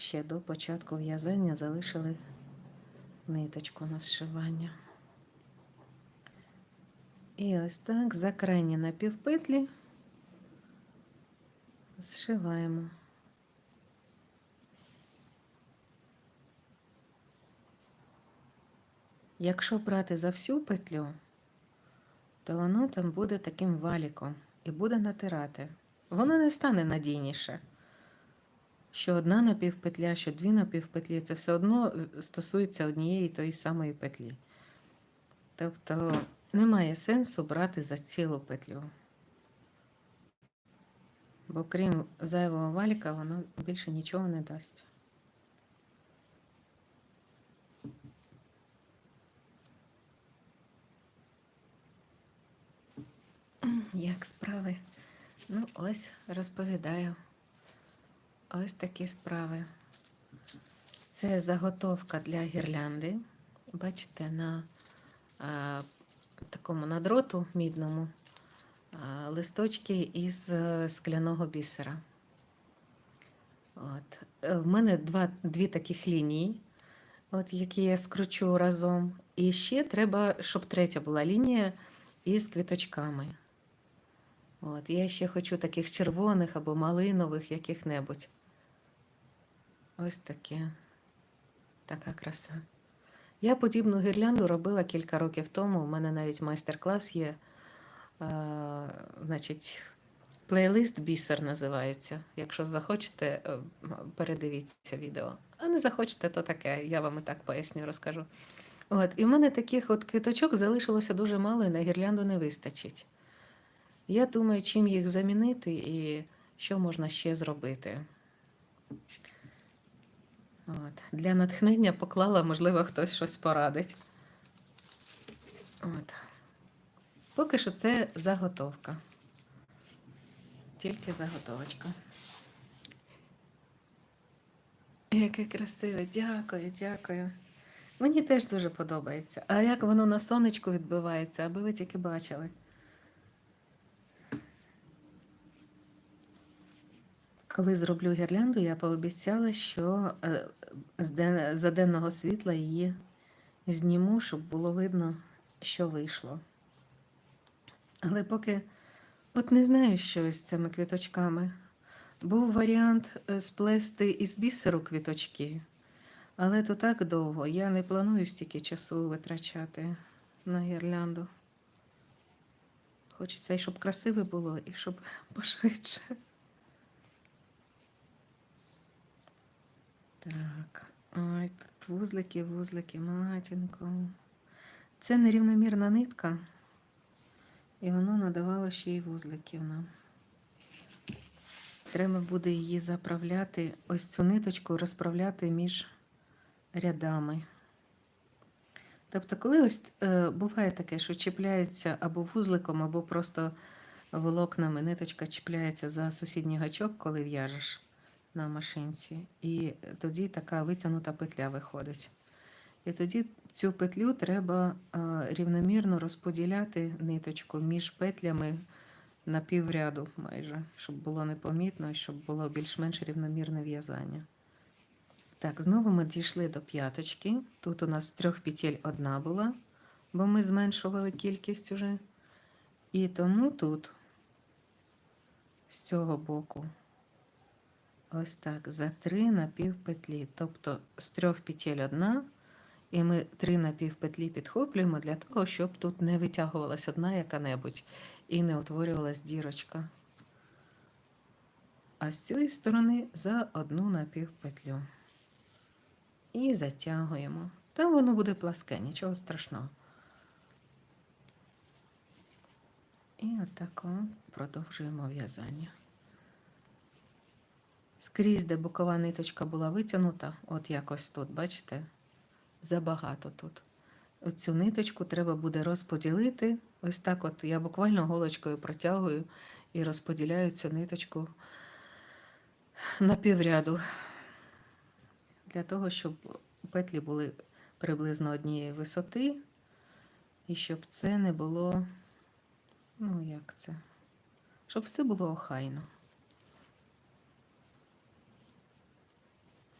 ще до початку в'язання залишили ниточку на зшивання. І ось так за крайні напівпетлі зшиваємо. Якщо брати за всю петлю, то воно там буде таким валіком і буде натирати. Воно не стане надійніше. Що одна напівпетля, що дві напівпетлі, це все одно е, стосується однієї тої самої петлі. Тобто немає сенсу брати за цілу петлю. Бо крім зайвого валіка, воно більше нічого не дасть. Як справи? Ну, ось розповідаю. Ось такі справи. Це заготовка для гірлянди. Бачите, на а, такому надроту мідному а, листочки із е, скляного бісера. От. Е, В мене два, дві таких лінії, от, які я скручу разом. І ще треба, щоб третя була лінія із квіточками. От, я ще хочу таких червоних або малинових яких-небудь. Ось таке. Така краса. Я подібну гірлянду робила кілька років тому. У мене навіть майстер-клас є. Е, значить, плейлист бісер називається. Якщо захочете, е, передивіться відео. А не захочете, то таке. Я вам і так поясню, розкажу. От, і в мене таких от квіточок залишилося дуже мало, і на гірлянду не вистачить. Я думаю, чим їх замінити і що можна ще зробити. От. Для натхнення поклала, можливо, хтось щось порадить. От. Поки що це заготовка. Тільки заготовочка. Яке красиве, дякую, дякую. Мені теж дуже подобається. А як воно на сонечку відбивається, аби ви тільки бачили. Коли зроблю гірлянду, я пообіцяла, що е, за денного світла її зніму, щоб було видно, що вийшло. Але поки от не знаю, що з цими квіточками. Був варіант е, сплести із бісеру квіточки, але то так довго. Я не планую стільки часу витрачати на гірлянду. Хочеться, і щоб красиве було, і щоб пошвидше. Так, ой, тут вузлики, вузлики, матінко. Це нерівномірна нитка, і воно надавало ще й вузликів нам. Треба буде її заправляти, ось цю ниточку розправляти між рядами. Тобто, коли ось е, буває таке, що чіпляється або вузликом, або просто волокнами ниточка чіпляється за сусідній гачок, коли в'яжеш на машинці, і тоді така витягнута петля виходить. І тоді цю петлю треба е, рівномірно розподіляти ниточку між петлями на півряду майже, щоб було непомітно і щоб було більш-менш рівномірне в'язання. Так, знову ми дійшли до п'яточки. Тут у нас з трьох петель одна була, бо ми зменшували кількість уже. І тому тут, з цього боку, ось так, за три напівпетлі. Тобто з трьох петель одна, і ми три напівпетлі підхоплюємо для того, щоб тут не витягувалась одна яка-небудь і не утворювалась дірочка. А з цієї сторони за одну напівпетлю. І затягуємо. Там воно буде пласке, нічого страшного. І отако продовжуємо в'язання. Скрізь, де бокова ниточка була витягнута, от якось тут, бачите, забагато тут. Оцю ниточку треба буде розподілити. Ось так от я буквально голочкою протягую і розподіляю цю ниточку на півряду. Для того, щоб петлі були приблизно однієї висоти, і щоб це не було, ну як це, щоб все було охайно.